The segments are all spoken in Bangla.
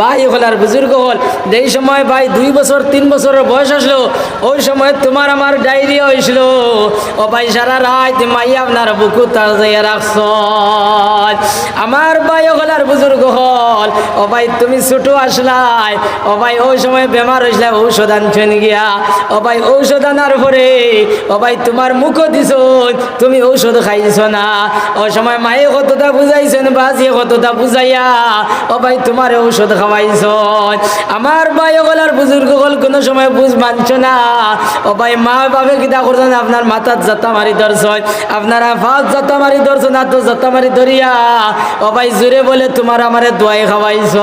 ভাই হলার বুজুর্গ হল। যেই সময় ভাই দুই বছর, তিন বছরের বয়স আসলো, ওই সময় তোমার আমার ডায়রিয়া হয়েছিল। ও ভাই, সারা রাত মাই আপনার বুকু তার রাখছ। আমার ভাই হলার বুজুর্গ হল। ও ভাই, তুমি ছোট আসলাই। ও ভাই, ওই সময় বেমার হয়েছিল, ঔষধ আনছেন গিয়া। ও ভাই, ঔষধ আনার পরে, ও ভাই, তোমার মুখও দিছ, তুমি ঔষধ খাইছ না। ওই সময় মায়ে কতটা বুঝাইছেন বাজিয়ে কতটা বুঝাইয়া। ও ভাই, তোমার ঔষধ খাওয়াইছ। আমার ভাই ওগুলার বুজুর্গ হল কোনো সময় বুঝ মানছ না। ও ভাই, মা বাবে কিতা করছেন আপনার মাথার জাতা মারি ধরছেন আপনারা ফাঁস জাতা মারি ধরছ না তো জাতা মারি ধরিয়া ও ভাই জোরে বলে তোমার আমারে দোয়াই খাওয়াইছ।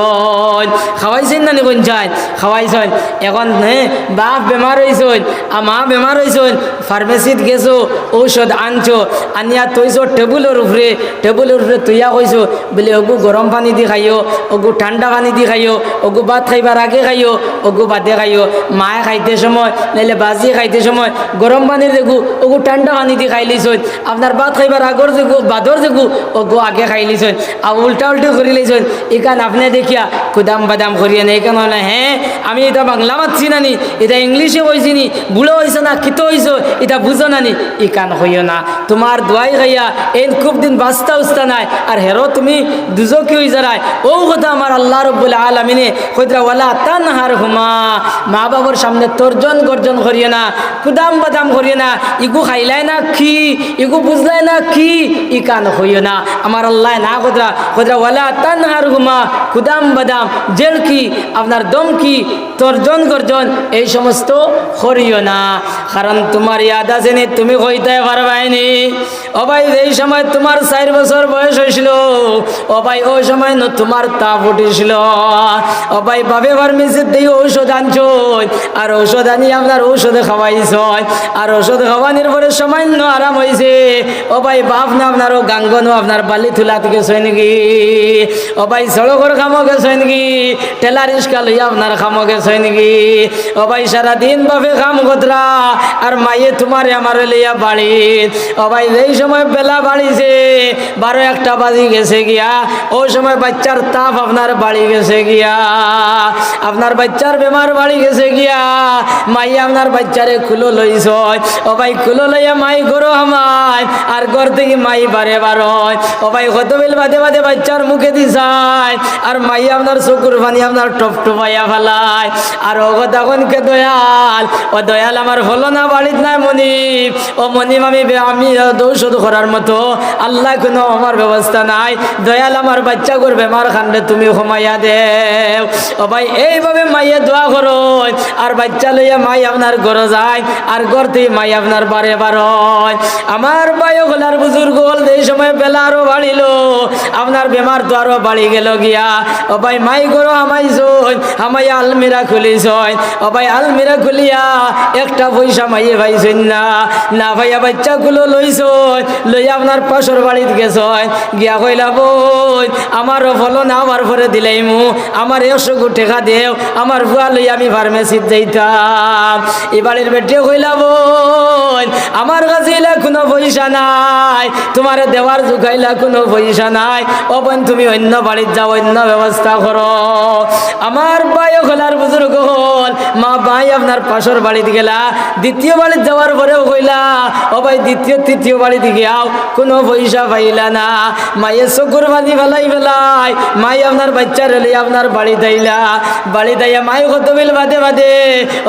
খাওয়াইছেন না নি চাই খাওয়াইছেন এখন হ্যাঁ বাপ বেমার হয়েছেন আর মা বেমার হয়েছেন ফার্মেসিত গেছো, ঔষধ আনছো, আনিয়া তৈছো টেবুলের উপরে টেবুলের উপরে তুইয়া কইছো বলে ওগু গরম পানি দি খাইও ওগু ঠান্ডা পানি দি খাইও, ওগু ভাত খাইবার আগে খাইও, ওগু বাদে খাইও। মায়ে খাইতে সময়, নাইলে বাজি খাইতে সময়। গরম পানির দেখু ওগু ঠান্ডা পানি দি খাই লিছন। আপনার ভাত খাইবার আগর দেখু বাদর দেখু ওগু আগে খাই লিছন। আর উল্টা উল্টো করে লিছন। এখান আপনি দেখিয়া, কুদাম বাদাম করিয়ে না এখানে হলে হ্যাঁ আমি এটা বাংলা মাতছি না নি এটা ইংলিশে কইছি নি বুড়ো হয়েছে না কিতো হয়েছো এটা বুঝো না নি ইকান হইও না। তোমার দোয়াই খাইয়া, এন খুব দিন বাস্তা উস্তা নাই। আর হেরো তুমি দুজো কি হয়ে যারায় ও কথা আমার আল্লাহ রব্বুল আলমিনে কইতরা ওয়ালা তান হার হুমা মা বাবার সামনে তর্জন গর্জন করিয়ে না, কুদাম বাদাম করিয়ে না, ইগু খাইলাই না কি, ইগু বুঝলাই না কি ইকান হইও না। আমার আল্লাহ না ওয়ালা তান হার হুমা কুদাম বাদাম, জেল কি, আপনার দম কি, তর্জন গর্জন, এই সমস্ত করিও না। কারণ তোমার ইয়াদ আছে তুমি কইতে পারবাইনি ভাই, এই সময় তোমার চার বছর বয়স হয়েছিল। ভাই ওই সময় ন তোমার তাপ উঠেছিল। ও ভাই বাবে ফার্মেসির দিয়ে ঔষধ আনছো। আর ঔষধ আনি আপনার ঔষধ খাওয়াইছ। আর ঔষধ খাওয়ানোর পরে সামান্য আরাম হয়েছে। ও ভাই, বাপ না আপনার, ও গাঙ্গনও আপনার বালি তুলা থেকে সই নাকি ভাই, সড়কর খামো গেছে নাকি টেলার ইস্কা লইয়া আপনার খামো গেছে নাকি ভাই, সারাদিন বাপে খাম কতরা আর মাইয়ে তোমার আমার লইয়া বাড়ি। ভাই, এই সময় বেলা বাড়িছে, বারো একটা বাজি গেছে গিয়া, ওই সময় বাচ্চার তাপ আপনার বাড়ি গেছে গিয়া। আপনার বাচ্চার বেমার বাড়ি গেছে গিয়া, মাই আপনার বাচ্চারে খুলো লইছ। ও ভাই, খুলো লইয়া মাই গরো আমায়, আর ঘর থেকে মাই বারে বারয় ও ভাই, কত বেল বাদে বাদে বাচ্চার মুখে দিছায়, আর মাই আপনার চকুর পানি আপনার টপ টপাইয়া ফেলায়। আর ও তখন কে দয়াল? ও দয়াল আমার হলো না বাড়িত নাই মনিব। ও মনিব, আমি আমি দৌষধ করার মতো। আল্লাহ কোনো আমার ব্যবস্থা নাই। দয়াল আমার বাচ্চা করবে মার খান্ডে তুমি ঘুমাইয়া দেও। ও ভাই এইভাবে মাইয়ে দোয়া করো। আর বাচ্চা লইয়া মাই আপনার ঘরে যায়, আর ঘর থেকে মাই আপনার বারে বারয়। আমার বায়ু হলার বুজুর্গ এই সময় বেলা আরও বাড়িল। আপনার বেমার তো আরও বাড়ি গেল গিয়া। ও ভাই, মাই গরো হামাই আলমিরা খুলিছ ও ভাই, আলমিরা খুলিয়া একটা পয়সা মাইয়ে ভাইছেন না। না ভাইয়া বাচ্চা গুলো লইছ, লইয়া আপনার পাশর বাড়িতে গেছ। গিয়া কইলা, বই, আমারও ফলন আমার পরে দিলাই মু আমার একশো গো টেকা দেও আমার ভুয়া লই আমি ফার্মেসিত যাইতাম। এই বাড়ির বেটে কইলা বই আমার কাছে এলা কোনো পয়সা নাই। তোমার দেওয়ার জোগাইলা কোনো পয়সা নাই। ও বোন, তুমি অন্য বাড়ির যাও, অন্য ব্যবস্থা করো। আমার বায়ু খোলার মা ভাই, আপনার পাশর বাড়িতে গেলা। দ্বিতীয় বাড়িতে যাওয়ার পরেও কইলা, ও ভাই, দ্বিতীয়, তৃতীয় বাড়িতে গিয়াও কোনো পয়সা পাইলা না। মায়ের চকুর বাঁধি ফেলাই ফেলাই, মাই আপনার বাচ্চা রেলে আপনার বাড়ি দাইলা। বাড়ি দাইয়া মাই কত বিল বাদে বাদে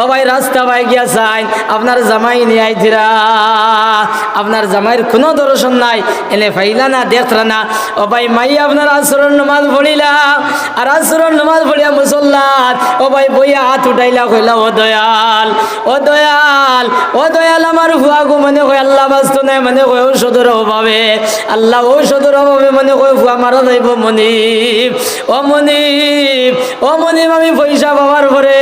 ও ভাই, রাস্তা পাই গিয়া চাই আপনার জামাই নিয়ে আইছিরা আপনার জামাইয়ের কোনো দর্শন নাই, এলে ফাইলা না, দেখলা না। ও ভাই, মাই আপনার আসরণ নমাজ পড়িলা। আর আসরণ নমাজ পড়িয়া মুসল্লাত ও ভাই, বইয়া হাত উঠাইলা, কইলা, ও দয়াল, ও দয়াল ও দয়াল আমার হুয়া গো মনে কয়, আল্লাহ বাস্ত নাই মানে কয় ঔষধের অভাবে। আল্লাহ ঔষধের অভাবে মনে কয় হুয়া মারা যাইব মনিব, ও মনিব ও মনিব আমি পয়সা পাওয়ার পরে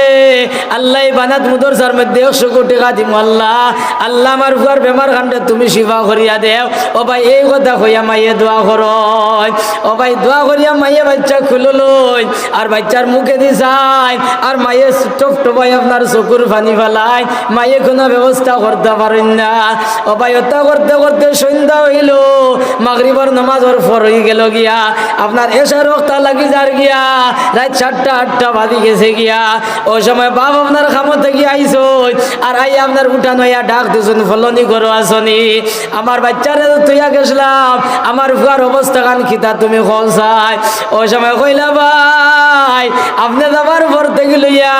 আল্লাহ বানাত মুদর সার মধ্যে একশো কোটি টাকা দিম আল্লাহ আল্লাহ আমার হুয়ার বেমার খান্ডে তুমি শিবা করিয়া দেও। ও ভাই, এই কথা কইয়া মাইয়ে দোয়া করয়। ও ভাই, দোয়া করিয়া মাইয়ে বাচ্চা খুলো লই আর বাচ্চার মুখে দি যায়, আর মায়ে টপ টপাই আপনার চকুর পানি ফেলায় মায়ে কোনো ব্যবস্থা করতে পারেন না। অবায়তা করতে করতে সন্ধ্যা হইল মাগরিবর নামাজর ফর হয়ে গেল গিয়া। আপনার এসে রক্তা লাগি যার গিয়া রাত চারটা আটটা বাদি গেছে গিয়া। ওই সময় বাপ আপনার খামতে গিয়া আইস আর আই আপনার উঠানো ইয়া ডাক দিছুন ফলনি করো আসনি আমার বাচ্চারে তুইয়া গেছিলাম আমার ফুয়ার অবস্থা কান খিতা তুমি কল চাই। ওই সময় কইলা ভাই আপনি যাবার পর থেকে লইয়া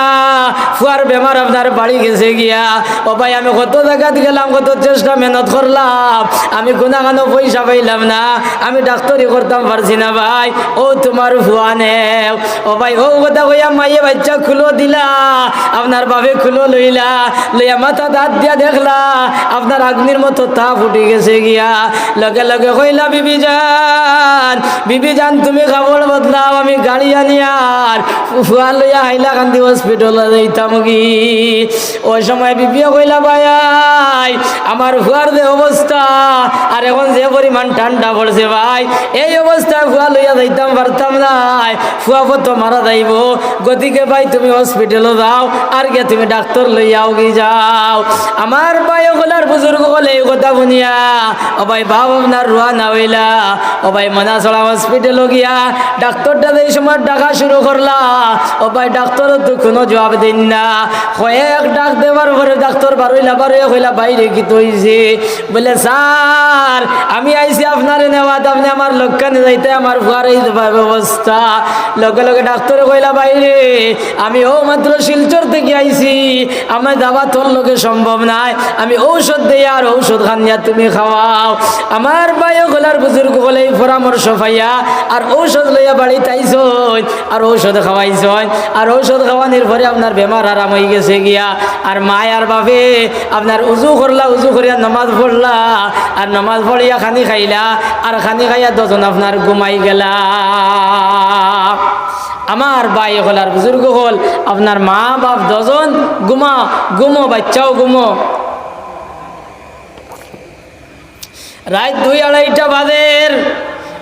ফুয়ার বেমার আপনার বাড়ি গেছে গিয়া, ও ভাই, আমি কত জায়গাত গেলাম, কত চেষ্টা মেহনত করলাম, আমি কোনা কানো পয়সা পাইলাম না, আমি ডাক্তারি করতাম পারছি না ভাই, ও তোমার ফুয়া নেও। ও ভাই, ও কথা কইয়া মাইয়ে বাচ্চা খুলো দিলা, আপনার বাবে খুলো লইলা, লইয়া মাথা দাঁত দিয়া দেখলা, আপনার আগ্নির মতো তা ফুটে গেছে গিয়া। লগে লগে কইলা, বিবি যান বিবি যান তুমি খাবার বদলাও, আমি গাড়ি আনিয়ার ফুয়া লইয়া হাইলা কান্দি হসপিটালে যাইতাম কি? ওই সময় বিবিও কইলা, ভাই আমার ফুয়ার যে অবস্থা, আর এখন যে পরিমাণ ঠান্ডা পড়ছে ভাই, এই অবস্থায় ফুয়া লইয়া যাইতাম, পারতাম নাই ফুয়া তো মারা যাইব। গতিকে ভাই, তুমি হসপিটালে যাও, আর গে তুমি ডাক্তার লইয়াও কি যাও? আমার ভাই ওগুলার বুজুর্গ বলে এই কথা শুনিয়া ও ভাই, বাপ আপনার রুয়া না হইলা। ও ভাই মনাছড়া হসপিটালে গিয়া ডাক্তারটা এই সময় ডাকা শুরু করলা, ও ভাই ডাক্তার তো কোনো জবাব দিন না। কয়েক ডাক দেওয়ার পরে ডাক্তার বারইলা বারোয় হইলা বাইরে কি তৈছে বলে, স্যার, আমি আইছি আপনার নেওয়াত, আপনি আমার লক্ষণে যাইতে, আমার ফুয়ার এই ব্যবস্থা লগে লগে ডাক্তারে কইলা, বাইরে, আমি ও মাত্র শিলচর থেকে আইছি, আমার দাবা তোর লোকে সম্ভব নাই। আমি ঔষধ দেই আর ঔষধ খান তুমি খাওয়াও। আমার বায়ু গলার বুজুর্গ এই পরামর্শ পাইয়া আর ঔষধ লইয়া বাড়িতে আইসন আর ঔষধ খাওয়াইছন আর ঔষধ খাওয়ানোর পরে আপনার বেমার আরাম হয়ে গেছে গিয়া, আর মায়ার বাপে আপনার উজু করলা, উজু করিয়া নমাজ পড়লা, আর নমাজ পড়িয়া খানি খাইলা, আর খানি খাইয়া দজন আপনার ঘুমাই গেলা। আমার বাই হল আর বুজুর্গ হল, আপনার মা বাপ দজন ঘুমা, ঘুমো, বাচ্চাও ঘুমো। রাত দুই আড়াইটা বাজের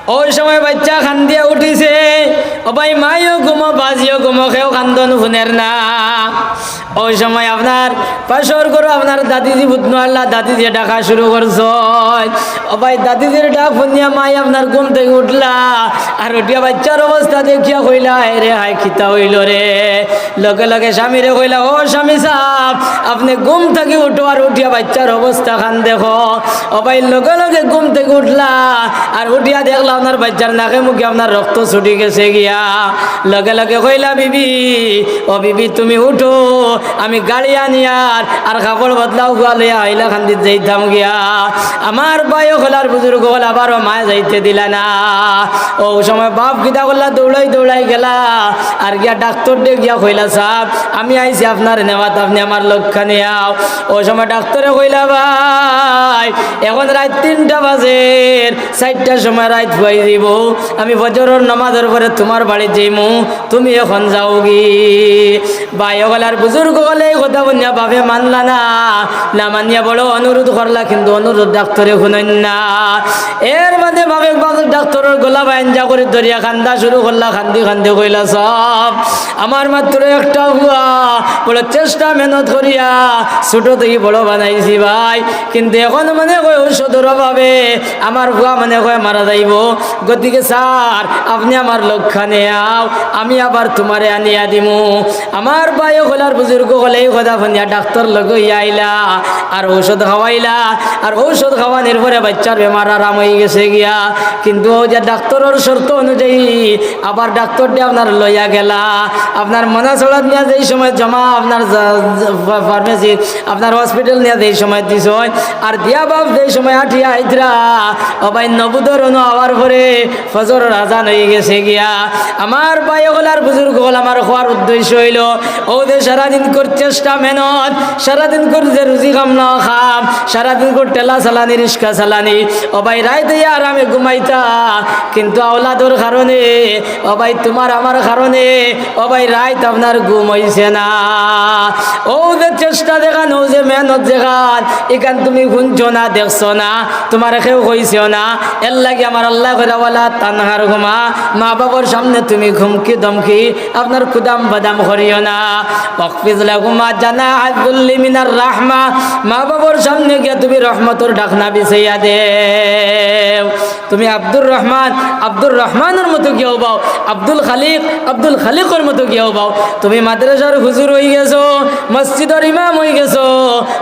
ওই সময় বাচ্চা খান দিয়া উঠিছে। ও ভাই মাইও ঘুমো, বাজিও ঘুমো খেয়েও কান্দন শুনের না। ওই সময় আপনার পাশর করো আপনার দাদিজি বুধন আল্লাহ দাদিজি ডাকা শুরু করছ। ও ভাই, দাদিজির ডাক শুনিয়া মাই আপনার ঘুম থেকে উঠলা। আর উঠিয়া বাচ্চার অবস্থা দেখিয়া কইলা "হায় রে হাই খিতা হইল রে। লগে লগে স্বামীরে কইলা, ও স্বামী সাহ আপনি ঘুম থেকে উঠো আর উঠিয়া বাচ্চার অবস্থা খান দেখো। ভাই লগে লগে ঘুম থেকে উঠলা আর উঠিয়া দেখলা আপনার বাচ্চার নাকে মুখে আপনার রক্ত ছুটি গেছে গিয়া। লগে লগে কইলা, বিবি, ও বিবি, তুমি উঠো, আমি গাড়ি আনিয়ার আর কাপড় বদলাও, গুয়ালে আইলা খান্দিত যাইতাম গিয়া। আমার বায়ু হলার বুজুর্গ হল আবারও মায় যাইতে দিলা না। ও সময় বাপ গীতা করলা, দৌড়াই দৌড়াই গেলা। আর গিয়া ডাক্তার ডে গিয়া কইলা সাহ আমি আইছি আপনার নেওয়াত, আপনি আমার লক্ষ্য নেয়াও। ও সময় ডাক্তারে কইলা, ভাই, এখন রাত তিনটা বাজের চারটার সময় রাত খুয়াই দিব আমি বজরের নামাজের পরে তোমার বাড়ি যাইমু, তুমি এখন যাও গি। ভাই ওগলার বুজুর্গ হলে এই কথা বলিয়া বাপে মানলা না। না মানিয়া বড় অনুরোধ করলা, কিন্তু অনুরোধ ডাক্তারে শুনেন না। এর মানে বাপে ডাক্তারের গোলা বাইঞ্জা করে ধরিয়া খান্দা শুরু করলা, খান্দি খান্দি কইলা, সব আমার মাত্র একটা হুয়া। বড় চেষ্টা মেহনত করিয়া ছোট থেকে বড় বানাইছি ভাই। কিন্তু এখন মানে কয় ঔষধের অভাবে আমার হুয়া মানে কয় মারা যাইব। গতিকে স্যার, আপনি আমার লক্ষ্য নেয়াও, আমি আবার তোমারে আনিয়া দিমু। আমার বায়ু হলার বুজুর্গ হলে কথা শুনিয়া ডাক্তার লগ আইলা, আর ঔষধ খাওয়াইলা, আর ঔষধ খাওয়ানোর পরে বাচ্চার বেমার আরাম হয়ে গেছে গিয়া। কিন্তু ও যে ডাক্তারের শর্ত অনুযায়ী আবার ডাক্তার আপনার লইয়া গেলা। আপনার মনাচড়া নিয়ে যেই সময় জমা আপনার ফার্মেসি আপনার হসপিটাল নিয়ে যেই সময় দিছ আর দিয়া বাপ যেই সময় আঠিয়া আইতরা ভাই নবুদর অনু হওয়ার পরে ফজর রাজান হয়ে গেছে গিয়া। আমার বায়ু হলার বুজুর্গ হল, আমার হওয়ার উদ্দেশ্য হইল, ও দে সারাদিন কর চেষ্টা মেহনত, সারাদিন যে রুজি খাম না খাম, সারাদিন কর টেলা চালানি রিক্সা চালানি ভাই রাইতে আর আমি ঘুমাইতা, কিন্তু আওলাদর কারণে ও ভাই তোমার আমার কারণে ও ভাই রাইত আপনার ঘুম হইছে না। ও যে চেষ্টা দেখান যে মেহনত দেখান, এখান তুমি শুনছো না, দেখছ না, তোমার কেউ কইছেও না। এর লাগে আমার আল্লাহ করাওয়ালা তানহার ঘুমা, মা বাবার সামনে তুমি ঘুমকি দমকি আপনার কুদাম বাদাম করিও না। ওয়াকফিজ লাগুমা জানা আব্দুল্লি মিনার রাহমা, মা বাবার সামনে গিয়ে তুমি রহমতর ডাকনা বিছাইয়া দেও। তুমি আব্দুর রহমান, আব্দুর রহমানের মতো গিয়েও বাও, আব্দুল খালিক, আব্দুল খালিকর মতো গিয়েও বাও। তুমি মাদ্রাসার হুজুর হয়ে গেছো, মসজিদের ইমাম হয়ে গেছো।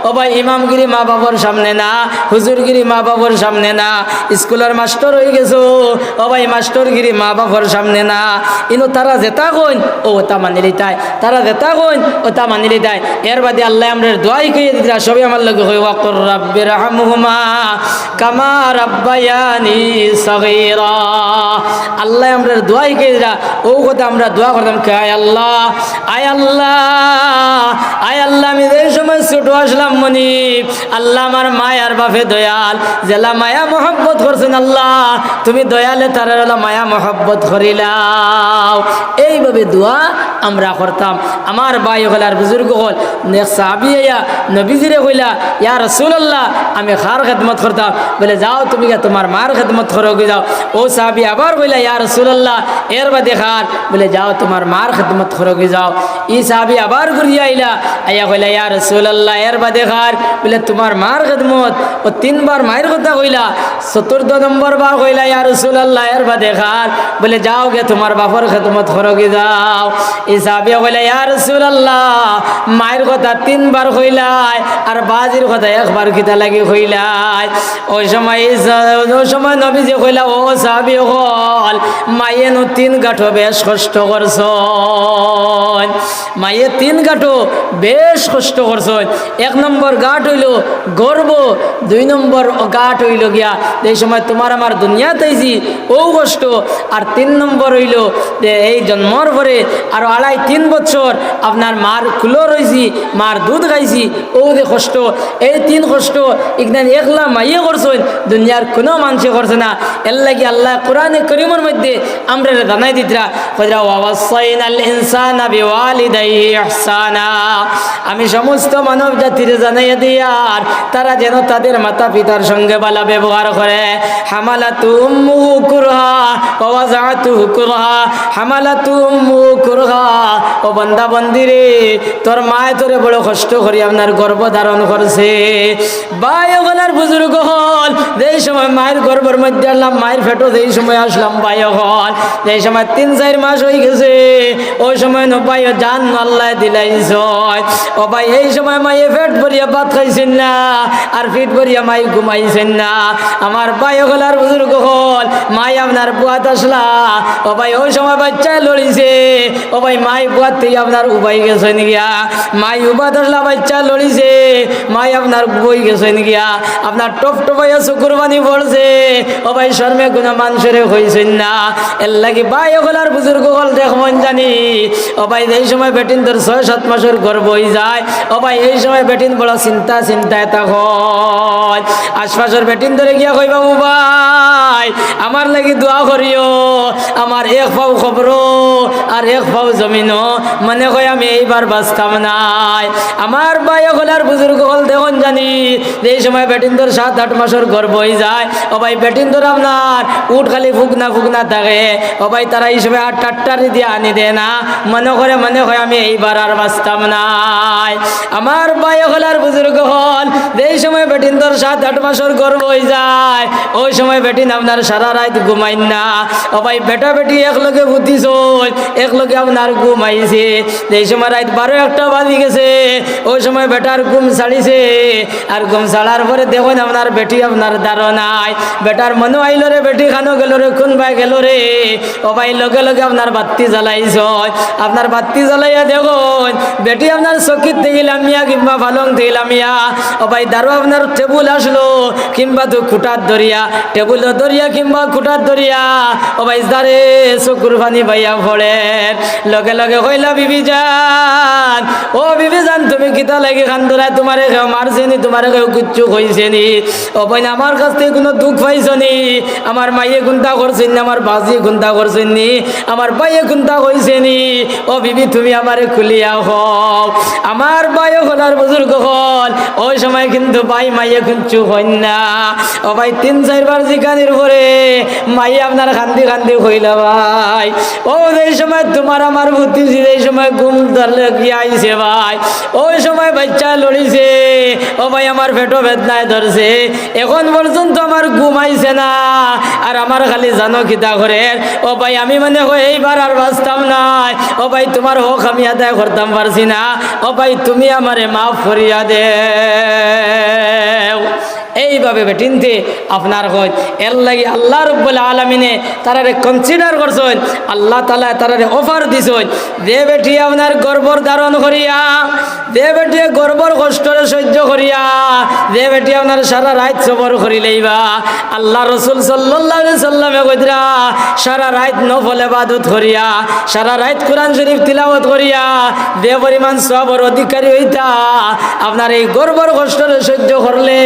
ও ভাই, ইমামগিরি মা বাবার সামনে না, হুজুরগিরি মা বাবার সামনে না, স্কুলের মাস্টার হয়ে গেছো। ও ভাই, মাস্টারগিরি মা বাবার সামনে না। ইনো তারা জেতা কইন ও তা মানি লিতাই তারা জেতা কইন ও তা মানি লিতাই এর বাদে আল্লাহ আমরা দোয়াই কইয়ে দিতা সবই আমার লগে হই ওয়াকুর রাব্বির হামহুমা কামা রাব্বায়ানি সগীরা। আল্লাহ আমরা দোয়াই কইয়ে দিতা ও কথা আমরা দোয়া করতাম। কে আয় আল্লাহ? আয় আল্লাহ? আয় আল্লাহ, আমি এই সময় ছোট আসলাম মনি। আল্লাহ আমার মায়ার বাপে দয়াল। জেলা মায়া মহব্বত করছেন আল্লাহ। তুমি দয়ালে তারা মায়া মহব্বত করিলাও। এইভাবে দোয়া আমরা করতাম। আমার ভাই হল আর বুজুর্গ হল। সাবি ইয়া নবীজিরে কইলা, ইয়া রসুল্লাহ আমি খার খেদমত করতাম। বলে, যাও তুমি তোমার মার খেদমত করো যাও। ও সাহাবি আবার কইলা, ইয়া রসুল্লাহ এর বাদে খার। বলে, যাও তোমার মার খেদমত করো যাও। ই সাহাবি আবার ঘুরিয়া আইলা, আইয়া কইলা, ইয়া রসুল্লাহ এর বাদে খার। বলে, তোমার মার খেদমত। ও তিনবার মায়ের কথা কইলা, চতুর্থ নম্বর বার কইলা, ইয়া রসুল্লাহ এর বাদে খার। বলে, যাও গে তোমার বাপর খেদমত করো যাও। ই সাহাবি কইলা ইয়া রসুল্লাহ মায়ের কথা তিনবার কইলাই আর বাজির কথা একবার কিতা লাগি কইলাই ওই সময় ওই সময় নবী যে কইলা, ও সাহাবি হল মায়ে নো তিন গাঠো বেশ কষ্ট করছ মায়ে তিন গাঠো বেশ কষ্ট করছ এক নম্বর গাঠ হইল গর্ব, দুই নম্বর গাঠ হইল গিয়া এই সময় তোমার আমার দুনিয়াতে আইছি, ও কষ্ট। আর তিন নম্বর হইল যে এই জন্মর পরে আর আড়াই তিন বছর আপনার মার কুলো রয়েছি মার দুধ খাইছি ও যে কষ্ট। এই তিন কষ্ট, ইগনান একলা মাইয়ে করছেন, দুনিয়ার কোনো মানুষে করছে না। এর লাগি আল্লাহ কোরআনে করিমের মধ্যে আমরা জানাই দিতরা আমি সমস্ত মানব জাতির জানাই দিয়ার তারা যেন তাদের মাতা পিতার সঙ্গে বালা ব্যবহার করে। কুরহা, হামালাতু উম্মুহু কুরহা। ও বান্দা বন্দিরে, তোর মায় তোরে বড় কষ্ট করি আপনার গর্ভ ধারণ করছে। বাই ওগলার বুজুর্গ হল, যেই সময় মায়ের গর্ভের মধ্যে আনলাম, মায়ের ফেটো যেই সময় আসলাম বাই হল। যেই সময় তিন, চার মাস হয়ে গেছে, ওই সময় নবাই জান আল্লাহ দিলাইছ ও ভাই, এই সময় মায়ে ফেট ভরিয়া ভাত খাইছেন না, আর ফিট ভরিয়া মাই ঘুমাইছেন না। আমার বাই ওগলার বুজুর্গ হল মাই আপনার বুয়াত আসলা, ও ভাই, ওই সময় বাচ্চা লড়িছে, ও ভাই মাই বুয়াত থেকে আপনার গেছেন গিয়া মাই উবা দশলা বাচ্চা লড়িছে। মাই আপনার বই গেছেন গিয়া আপনার টপ টপাইয়া শুকুরবানি পড়ছে। ও ভাই, শর্মে কোনো মানুষের হয়েছেন না। এর লাগি ভাই জানি। ও ভাই এই সময় বেটিন তোর ছয়, সাত মাসের গর্ব হয়ে যায়, ও ভাই, এই সময় বেটিন বড় চিন্তা, চিন্তায় তখন আশপাশের বেটিন ধরে গিয়া কই বাবু ভাই, আমার লাগি দোয়া করিও। আমার এক পাও খবর আর এক পাও জমিন মনে কয় আমি এইবার বাঁচতাম নাই। আমার ভাই হলার বুজুর্গ হল দেখুন জানি। এই সময় বেটিন্দর সাত, আট মাসের গর্ব হয়ে যায়। ও ভাই বেটিন্দর আপনার উঠ খালি ফুকনা ফুকনা থাকে। ও ভাই তারা এই সময় আট আটটারি দিয়ে আনি দেয় না। মনে করে, মনে হয় আমি এইবার আর বাঁচতাম নাই। আমার ভাই হলার বুজুর্গ হল এই সময় বেটিন্দর সাত, আট মাসের গর্ব হয়ে যায়। ওই সময় বেটিন আপনার সারা রাত ঘুমাইন না। ও ভাই বেটা বেটি একলগে বুদ্ধিছ একলগে আপনার ঘুমাইছে। এই সময় রাত বারো একটা বাজি গেছে। ওই সময় বেটার ঘুম ছাড়িছে। আর ঘুম ছাড়ার পরে দেখুন আপনার বেটি আপনার নাই বেটার মনে আইল রে, বেটি খানো গেল রে কোন ভাই গেল রে। ও ভাই লগে লগে আপনার বাত্তি জ্বালাইছ। আপনার বাতি জ্বালাইয়া দেখুন, বেটি আপনার চকিত থেকে লামিয়া কিংবা পালং থেকে লামিয়া ও ভাই দারু আপনার টেবুল আসলো, কিংবা তো খুঁটার দরিয়া। টেবুল দরিয়া কিংবা খুঁটার দরিয়া। ও ভাই দারে চকুর পানি ভাইয়া পড়েন, লগে লগে লগে কইলা, বিবি যান ও বিবি যান তুমি কিতা লাগে খান্দরা তোমারে কেউ মারছে নি তোমারে কেউ কিচ্ছু কইছে নি ও ভাই আমার কাছ থেকে কোনো দুঃখ পাইছ নি আমার মাইয়ে গুন্তা করছেন নি আমার বাজি গুন্তা করছেন নি আমার বাইয়ে গুন্তা কইছে নি ও বিবি, তুমি আমারে খুলিয়া হও আমার বাইও হলার বুজুর্গ হল। ওই সময় কিন্তু ভাই মাইয়ে কিচ্ছু হইন না। ও ভাই, তিন চারবার জিকানির পরে মাইয়ে আপনার খান্দি খান্দি হইলা ভাই। ও এই সময় তোমার আমার বুদ্ধি এই সময় ঘুম ধরলে কি আইছে ভাই? ওই সময় বাচ্চা লড়িছে। ও ভাই, আমার পেটো বেদনায় ধরছে। এখন পর্যন্ত আমার ঘুম আইছে না। আর আমার খালি জানো কিতা করে? ও ভাই, আমি মানে এইবার আর বাঁচতাম নাই। ও ভাই, তোমার হোক আমি আদায় করতাম, পারছি না। ও ভাই, তুমি আমারে মাফ করিয়া দে এইভাবে বেটিনতে আপনার হয়। এর লাগি আল্লাহ রব্বুল আলমিনে তারারে কনসিডার করছেন, আল্লাহ তালা তারারে অফার দিছেন। দে বেটি, আপনার গর্বর ধারণ করিয়া, দে বেটি, গর্বর কষ্টরে সহ্য করিয়া, দে বেটি, আপনার সারা রাত সবর করি লইবা। আল্লাহ রসুল সাল্লাহ সাল্লামে কইতরা সারা রাত নফল এবাদত করিয়া, সারা রাত কোরআন শরীফ তিলাওয়াত করিয়া, দে পরিমাণ সবর অধিকারী হইতা, আপনার এই গর্বর কষ্টরে সহ্য করলে,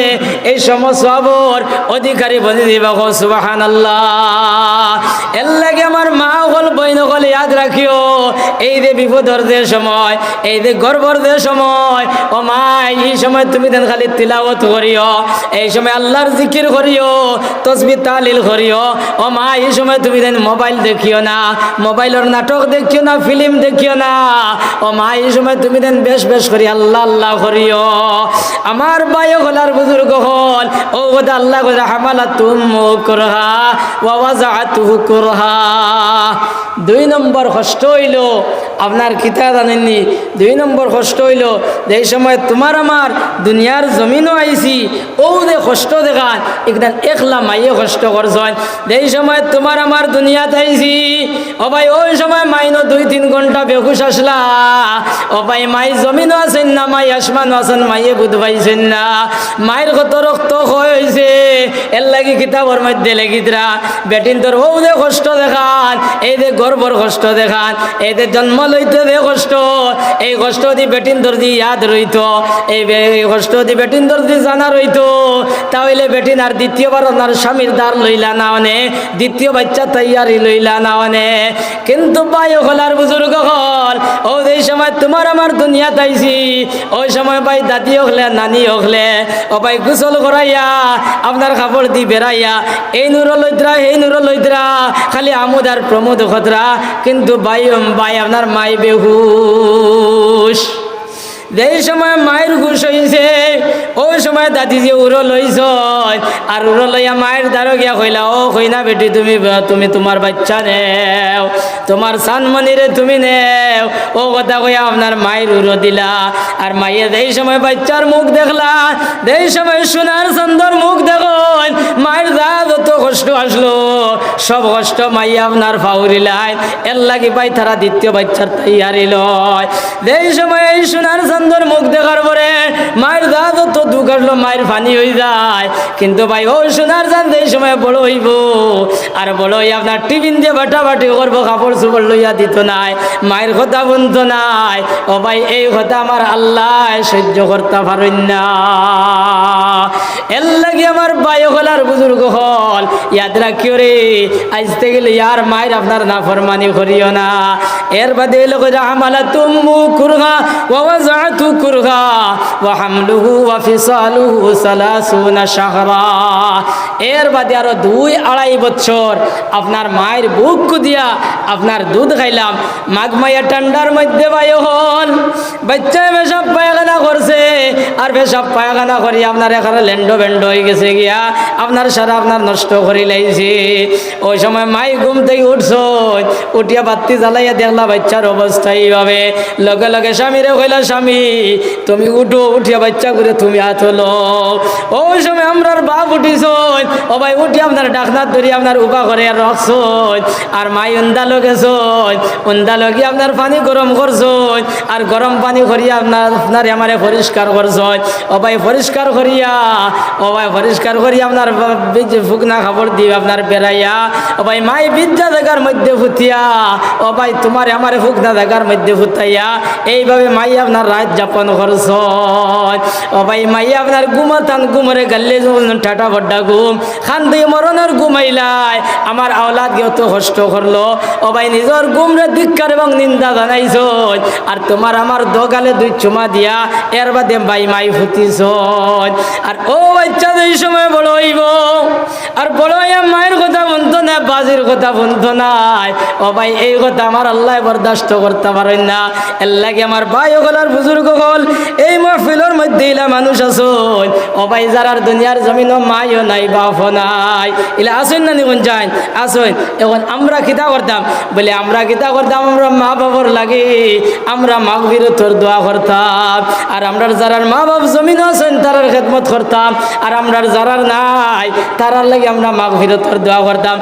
এই সমসবর অধিকারী বলে দিবা সুবাহান আল্লাহ এর লাগে আমার মা হল বইন হল ইয়াদ রাখিও। এই যে বিপদর যে সময়, এই যে গর্বর যে সময়, ও মা, এই সময় তুমি দেন খালি তিলাওয়াত করিও, এই সময় আল্লাহর জিকির করিও, তসবি তালিল করিও। ও মা, এই সময় তুমি দেন মোবাইল দেখিও না, মোবাইলের নাটক দেখিও না, ফিল্ম দেখিও না। ও মা, এই সময় তুমি দেন বেশ বেশ করি, আল্লাহ আল্লাহ করিও। আমার বায়ু হলার বুজুর্গ হল ও গোদা আল্লাহ হামালা তুম করহা করহা। দুই নম্বর কষ্ট হইল, আপনার কিতা জানেননি দুই নম্বর কষ্ট হইল, যে সময় তোমার আমার দুনিয়ার জমিনও আইছি, ও যে কষ্ট দেখান, একদম একলা মাইয়ে কষ্ট করছেন। যে এই সময় তোমার আমার দুনিয়াতে আইছি, ও ভাই, ওই সময় মাইনো দুই তিন ঘণ্টা বেহুশ আসলা। ও ভাই, মাই জমিনও আছেন না, মাই আসমানও আছেন, মাইয়ে বুধ পাইছেন না। মায়ের কত রক্ত হয়েছে। এর লাগি কিতাবর মধ্যে লেগিতরা বেটিন তোর ও যে কষ্ট দেখান, এই যে গর্বর কষ্ট দেখান, এই যে জন্ম লইতে যে কষ্ট, এই কষ্ট দি বেটিন তোর দি ইয়াদ রইত, এই কষ্ট দি বেটিন তোর দি জানা রইত, তাহলে বেটিন আর দ্বিতীয়বার ওনার স্বামীর দ্বার লইলা না অনে, দ্বিতীয় বাচ্চা তৈয়ারি লইলা না অনে। কিন্তু বাই হলার বুজুর্গ হল, ও এই সময় তোমার আমার দুনিয়া তাইছি, ওই সময় ভাই দাদি হলে নানি হলে ও ভাই গোসল করাইয়া আপনার কাপড় দি বেড়াইয়া, এই নুর লইতরা এই নুর লইতরা খালি আমোদ আর প্রমোদ খতরা কিন্তু বাই বাই আপনার মাই বেহুশ। যেই সময় মায়ের ঘুষ হইছে, ওই সময় দাদি যে উড়ো লইছ আর উড়ো লইয়া মায়ের দ্বারো গিয়া কইলা, ও কইনা বেটি, তুমি তুমি তোমার বাচ্চা নেও, তোমার সানমনিরে তুমি নেও। ও কথা কইয়া আপনার মায়ের উড়ো দিলা, আর মাইয়ে যেই সময় বাচ্চার মুখ দেখলা, যেই সময় সোনার সুন্দর মুখ দেখো মায়ের যা যত কষ্ট আসলো, সব কষ্ট মাইয়া আপনার ফাউরিলাই এর লাগি পাই তারা দ্বিতীয় বাচ্চার তৈয়ারি লয়। যেই সময় এই সোনার সুন্দর মুখ দেখার পরে মায়ের যা যত দুঃখ আসলো মায়ের পানি হয়ে যায়। কিন্তু ভাই, ও সোনার যান যেই সময় বড় হইব, আর হইয়া আপনার টিফিন দিয়ে বাটা বাটি করব, কাপড় চোপড় লইয়া দিত নাই, মায়ের কথা বন্ধ নাই। ও ভাই, এই কথা আমার আল্লাহ সহ্য করতে পারেন না। এর লাগি আমার বায়ু হলার বুজুর্গ হল। ইয়াদ রাখিও রে আজতে গেলে ইয়ার মায়ের আপনার না ফরমানি করিও না। এর বাদে লোক হামালা তুমু কুরহা ওয়াজাতু কুরহা এর বাদে আরও দুই আড়াই বছর আপনার মায়ের বুক দিয়া আপনার দুধ খাইলাম। মাঘ মাইয়া ঠান্ডার মধ্যে বায়ু হল। বাচ্চায় পেশাব পায়খানা করছে। আর পেশাব পায়খানা করি আপনার এখানে লেন্ডো বেন্ড হয়ে গেছে গিয়া আপনার সারা আপনার নষ্ট করে লাইছে। ওই সময় মাই ঘুম থেকে উঠছ। উঠিয়া বাতি জ্বালাইয়া দেখলা বাচ্চার অবস্থা এইভাবে। লগে লগে স্বামীরে কইলা, স্বামী তুমি উঠো, উঠিয়া বাচ্চা করে তুমি হাত হলো। ওই সময় আমরার বাপ উঠিস ও ভাই, উঠি আপনার ডাকনাথ ধরি, আপনার উপা করে রক্স আর মাই উন্দা লগেছ উন্দা লগে আপনার পানি গরম করছ আর গরম পানি করিয়া আপনার আপনার আমারে পরিষ্কার করছ ও ভাই, পরিষ্কার করিয়া, ও ভাই, পরিষ্কার করিয়া আপনার ফুকনা খাবার দিয়ে আপনার বেড়াইয়া। ও ভাই, মাই বিদ্যা জায়গার মধ্যে ফুটিয়া ও ভাই, তোমার আমার ফুকনা জায়গার মধ্যে ফুটাইয়া এইভাবে মাই আপনার রাত যাপন করছ ও ভাই মাই আপনার ঘুমাতান ঘুমরে গাল্লে ঠাটা বড্ডা ঘুম, খান মরণের ঘুমাইলাই আমার আওলাদ গিয়ে তো কষ্ট করল। ও ভাই নিজের ধিক্কার এবং নিন্দা জানাইছ আর তোমার আমার দোগালে দুই চুমা দিয়া, এর বাদে ভাই মাই আর ও বাচ্চা এই সময় বড় আর বড় মায়ের কথা বন্ধ না, বাজির কথা বন্ধ নাই। ও ভাই এই কথা আমার আল্লাহ বরদাস্ত করতে পারেন না। এর লাগে আমার ভাই আর বুজুর্গ হল এই মহফিলের মধ্যে ইলা মানুষ আসুন ভাই, যারার দুনিয়ার জমিনও মাইও নাই, বাপও নাই। ইলা আসুন না নিগুন যাই আসুন। এখন আমরা কিতা করতাম? বলে, আমরা কিতা করতাম? আমরা মা বাবার লাগে, আমরা মাঘ বিরতর দোয়া করতাম। আর আমরা যারার মা বাপ জমিন আছেন, তারার খেদমত করতাম। আর আমরা যারার নাই, তারার লাগে আমরা মাঘ বিরতর দোয়া করতাম।